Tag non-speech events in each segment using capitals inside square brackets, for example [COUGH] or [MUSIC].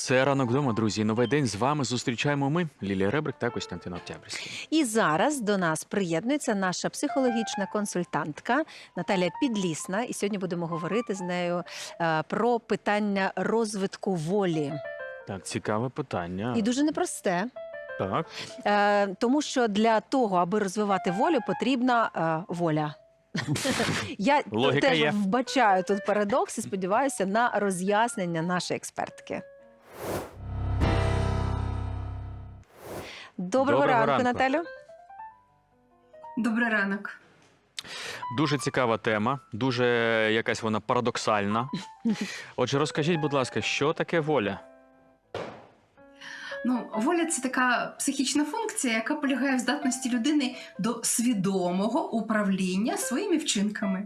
Це ранок вдома, друзі. Новий день з вами зустрічаємо ми, Лілія Ребрик та Костянтин Октябрьський. І зараз до нас приєднується наша психологічна консультантка Наталія Підлісна. І сьогодні будемо говорити з нею е, про питання розвитку волі. Так, цікаве питання. І дуже непросте, Так, е, тому що для того, аби розвивати волю, потрібна е, воля. [LAUGHS] Я Логіка теж є. вбачаю тут парадокс і сподіваюся на роз'яснення нашої експертки. Доброго, Доброго ранку, ранку. Наталю. Добрий ранок. дуже цікава тема, дуже якась вона парадоксальна. [LAUGHS] Отже, розкажіть, будь ласка, що таке воля? Ну, воля це така психічна функція, яка полягає в здатності людини до свідомого управління своїми вчинками.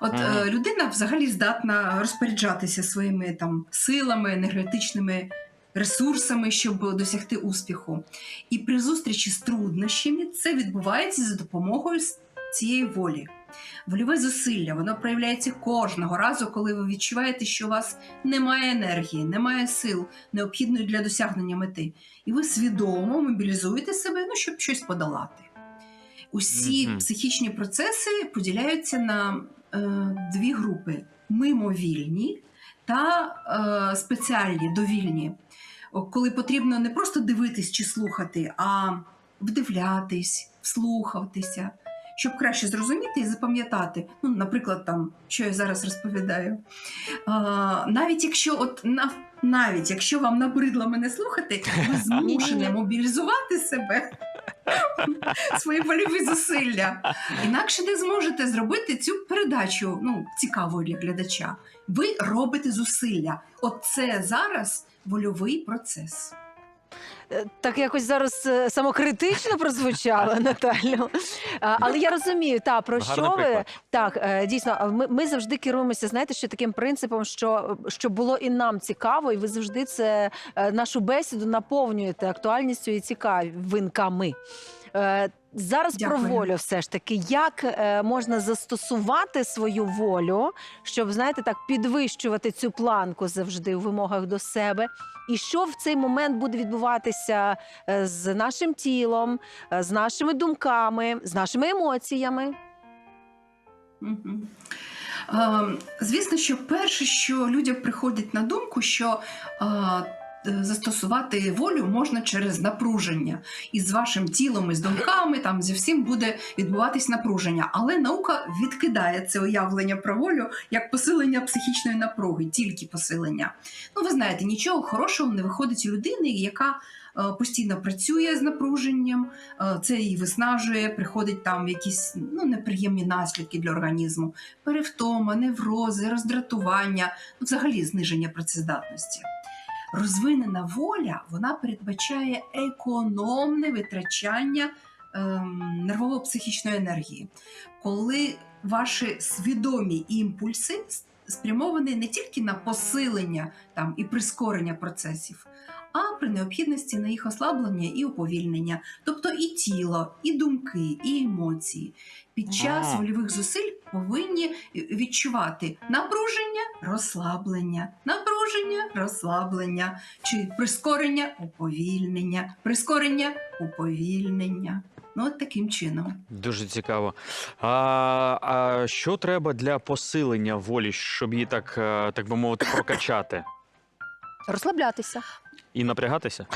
От Мгм. е, людина взагалі здатна розпоряджатися своїми там силами, енергетичними ресурсами, щоб досягти успіху. І при зустрічі з труднощами це відбувається за допомогою цієї волі. Вольове зусилля воно проявляється кожного разу, коли ви відчуваєте, що у вас немає енергії, немає сил, необхідної для досягнення мети. І ви свідомо мобілізуєте себе, ну, щоб щось подолати. Усі Мгм. психічні процеси поділяються на е, дві групи: мимовільні та е, спеціальні, довільні. Коли потрібно не просто дивитись чи слухати, а вдивлятись, вслухатися, щоб краще зрозуміти і запам'ятати. Ну, наприклад, там, що я зараз розповідаю. А, навіть якщо от на навіть якщо вам набридло мене слухати, ви [LAUGHS] змушені мобілізувати себе, свої польові зусилля. Інакше не зможете зробити цю передачу ну, цікавою для глядача. Ви робите зусилля. От це зараз вольовий процес. Е, Так якось зараз е, самокритично прозвучало, [LAUGHS] Наталю. А, Але я розумію, та про Гарний що ви приклад. так е, дійсно. а Ми, ми завжди керуємося, знаєте, що таким принципом, що, що було і нам цікаво, і ви завжди це е, нашу бесіду наповнюєте актуальністю і цікавинками. Е, Зараз про волю, все ж таки, як е, можна застосувати свою волю, щоб знаєте, так підвищувати цю планку завжди у вимогах до себе, і що в цей момент буде відбуватися е, з нашим тілом, е, з нашими думками, з нашими емоціями? Мгм. Ем, Звісно, що перше, що людям приходить на думку, що е, застосувати волю можна через напруження. І з вашим тілом, і з думками, там зі всім буде відбуватись напруження. Але наука відкидає це уявлення про волю як посилення психічної напруги, тільки посилення. Ну, ви знаєте, нічого хорошого не виходить у людини, яка е, постійно працює з напруженням, Е, це її виснажує, приходить там якісь ну, неприємні наслідки для організму, перевтома, неврози, роздратування, ну, взагалі зниження працездатності. Розвинена воля вона передбачає економне витрачання ем, нервово-психічної енергії, коли ваші свідомі імпульси спрямовані не тільки на посилення там, і прискорення процесів, а при необхідності на їх ослаблення і уповільнення, тобто і тіло, і думки, і емоції. Під час вольових зусиль повинні відчувати напруження, розслаблення, напруження, розслаблення, чи прискорення, уповільнення, прискорення, уповільнення. Ну, от таким чином. Дуже цікаво. А, а що треба для посилення волі, щоб її так, е, так би мовити, прокачати Розслаблятися. і напрягатися?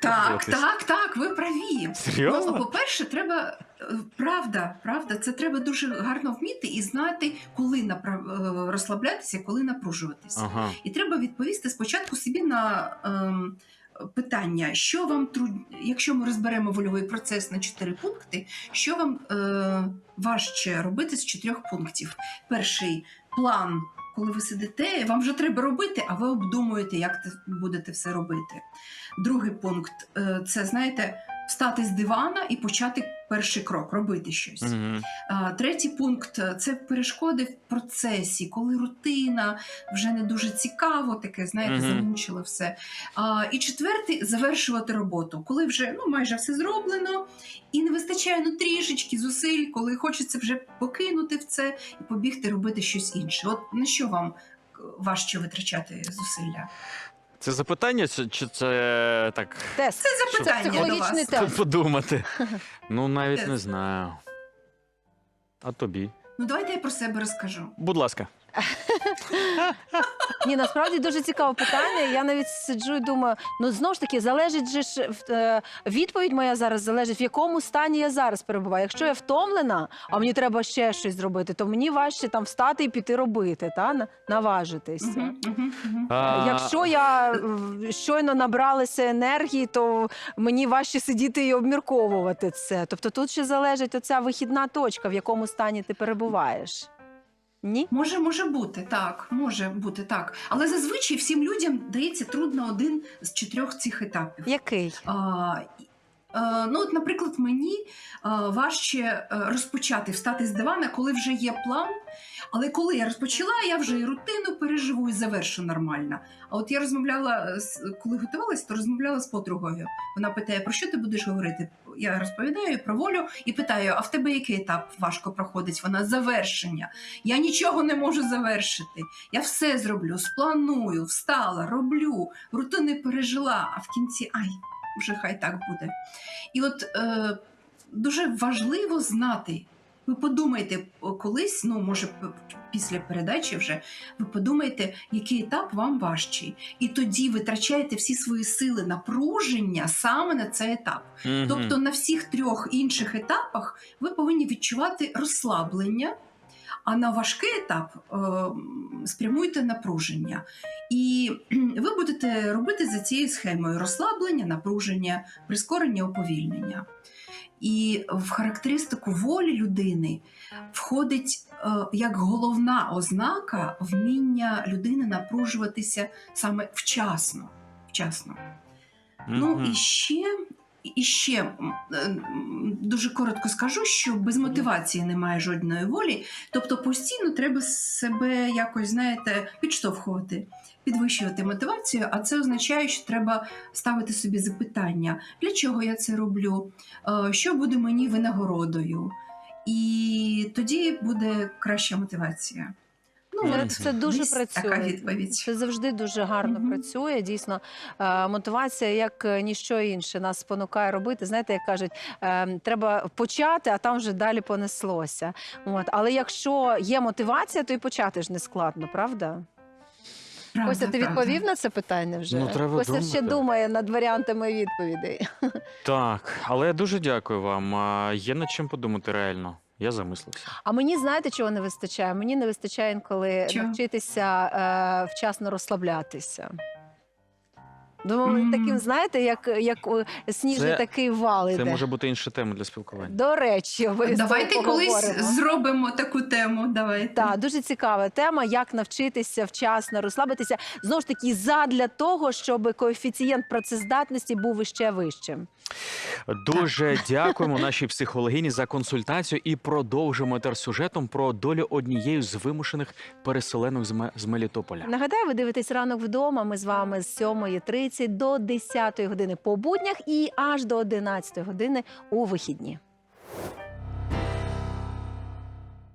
Так, так, так, ви праві. Серйозно? Ну, по-перше, треба е, правда, правда, це треба дуже гарно вміти і знати, коли напра- е, розслаблятися, коли напружуватися. Ага. І треба відповісти спочатку собі на ем, питання, що вам труд... якщо ми розберемо вольовий процес на чотири пункти, що вам е, важче робити з чотирьох пунктів? Перший план. Коли ви сидите, вам вже треба робити, а ви обдумуєте, як те будете все робити. Другий пункт е, це знаєте, встати з дивана і почати перший крок, робити щось. Угу. А, Третій пункт е, це перешкоди в процесі, коли рутина вже не дуже цікаво, таке, знаєте, Мгм. замучило все. А, І четвертий завершувати роботу, коли вже ну, майже все зроблено, і не вистачає ну, трішечки зусиль, коли хочеться вже покинути в це і побігти робити щось інше. От на що вам е, важче витрачати зусилля? Це запитання, чи це так Тест. Це запитання до Психологічний вас. тест. подумати? [LAUGHS] Ну, навіть не знаю. А тобі? Ну давайте я про себе розкажу. Будь ласка. Ні, насправді дуже цікаве питання. Я навіть сиджу і думаю, ну знову ж таки, залежить же ж е, відповідь моя зараз залежить, в якому стані я зараз перебуваю. Якщо я втомлена, а мені треба ще щось зробити, то мені важче там встати і піти робити, та наважитися. А, Якщо я щойно набралася енергії, то мені важче сидіти і обмірковувати це. Тобто тут ще залежить оця вихідна точка, в якому стані ти перебуваєш. Ні? Може, може бути, так, може бути так. Але зазвичай всім людям дається трудно один з чотирьох цих етапів. Який? А, е, ну, от, наприклад, мені важче е, розпочати встати з дивана, коли вже є план. Але коли я розпочала, я вже і рутину переживу і завершу нормально. А от я розмовляла коли готувалась, то розмовляла з подругою. Вона питає, про що ти будеш говорити? Я розповідаю про волю і питаю: а в тебе який етап важко проходить? Вона завершення. Я нічого не можу завершити. Я все зроблю, спланую, встала, роблю, рутини пережила, а в кінці ай, вже хай так буде. І от е, дуже важливо знати. Ви подумайте колись, ну може після передачі вже ви подумайте, який етап вам важчий, і тоді витрачаєте всі свої сили напруження саме на цей етап. Угу. Тобто на всіх трьох інших етапах ви повинні відчувати розслаблення, а на важкий етап е, спрямуйте напруження. І [CLEARS THROAT] ви будете робити за цією схемою розслаблення, напруження, прискорення, уповільнення. І в характеристику волі людини входить е, як головна ознака вміння людини напружуватися саме вчасно. вчасно. Ну і ще, і ще е, дуже коротко скажу, що без мотивації немає жодної волі. Тобто постійно треба себе якось, знаєте, підштовхувати, підвищувати мотивацію. А це означає, що треба ставити собі запитання, для чого я це роблю, Е, що буде мені винагородою. І тоді буде краща мотивація. Ну, Це, це дуже десь працює. така відповідь. Це завжди дуже гарно Мгм. працює. Дійсно, Е, мотивація, як е, ніщо інше, нас спонукає робити. Знаєте, як кажуть, е, треба почати, а там вже далі понеслося. От. Але якщо є мотивація, то і почати ж не складно, правда? Правда, Костя, ти правда. відповів на це питання вже? Ну, треба Костя ще думає над варіантами відповідей. Так, але я дуже дякую вам. Є над чим подумати реально. Я замислився. А мені знаєте, чого не вистачає? Мені не вистачає інколи Чого? навчитися е, вчасно розслаблятися. Думаю, Мгм. таким, знаєте, як, як сніжний Це- такий вал Це може бути інша тема для спілкування. До речі, обов'язково Давайте колись зробимо таку тему. Давайте. Так, дуже цікава тема, як навчитися вчасно розслабитися. Знову ж таки, задля того, щоб коефіцієнт працездатності був іще вищим. Дуже дякуємо [LAUGHS] нашій психологині за консультацію і продовжимо тер сюжетом про долю однієї з вимушених переселенок з Мелітополя. Нагадаю, ви дивитесь ранок вдома. Ми з вами з 7.30 до 10 години по буднях і аж до 11 години у вихідні.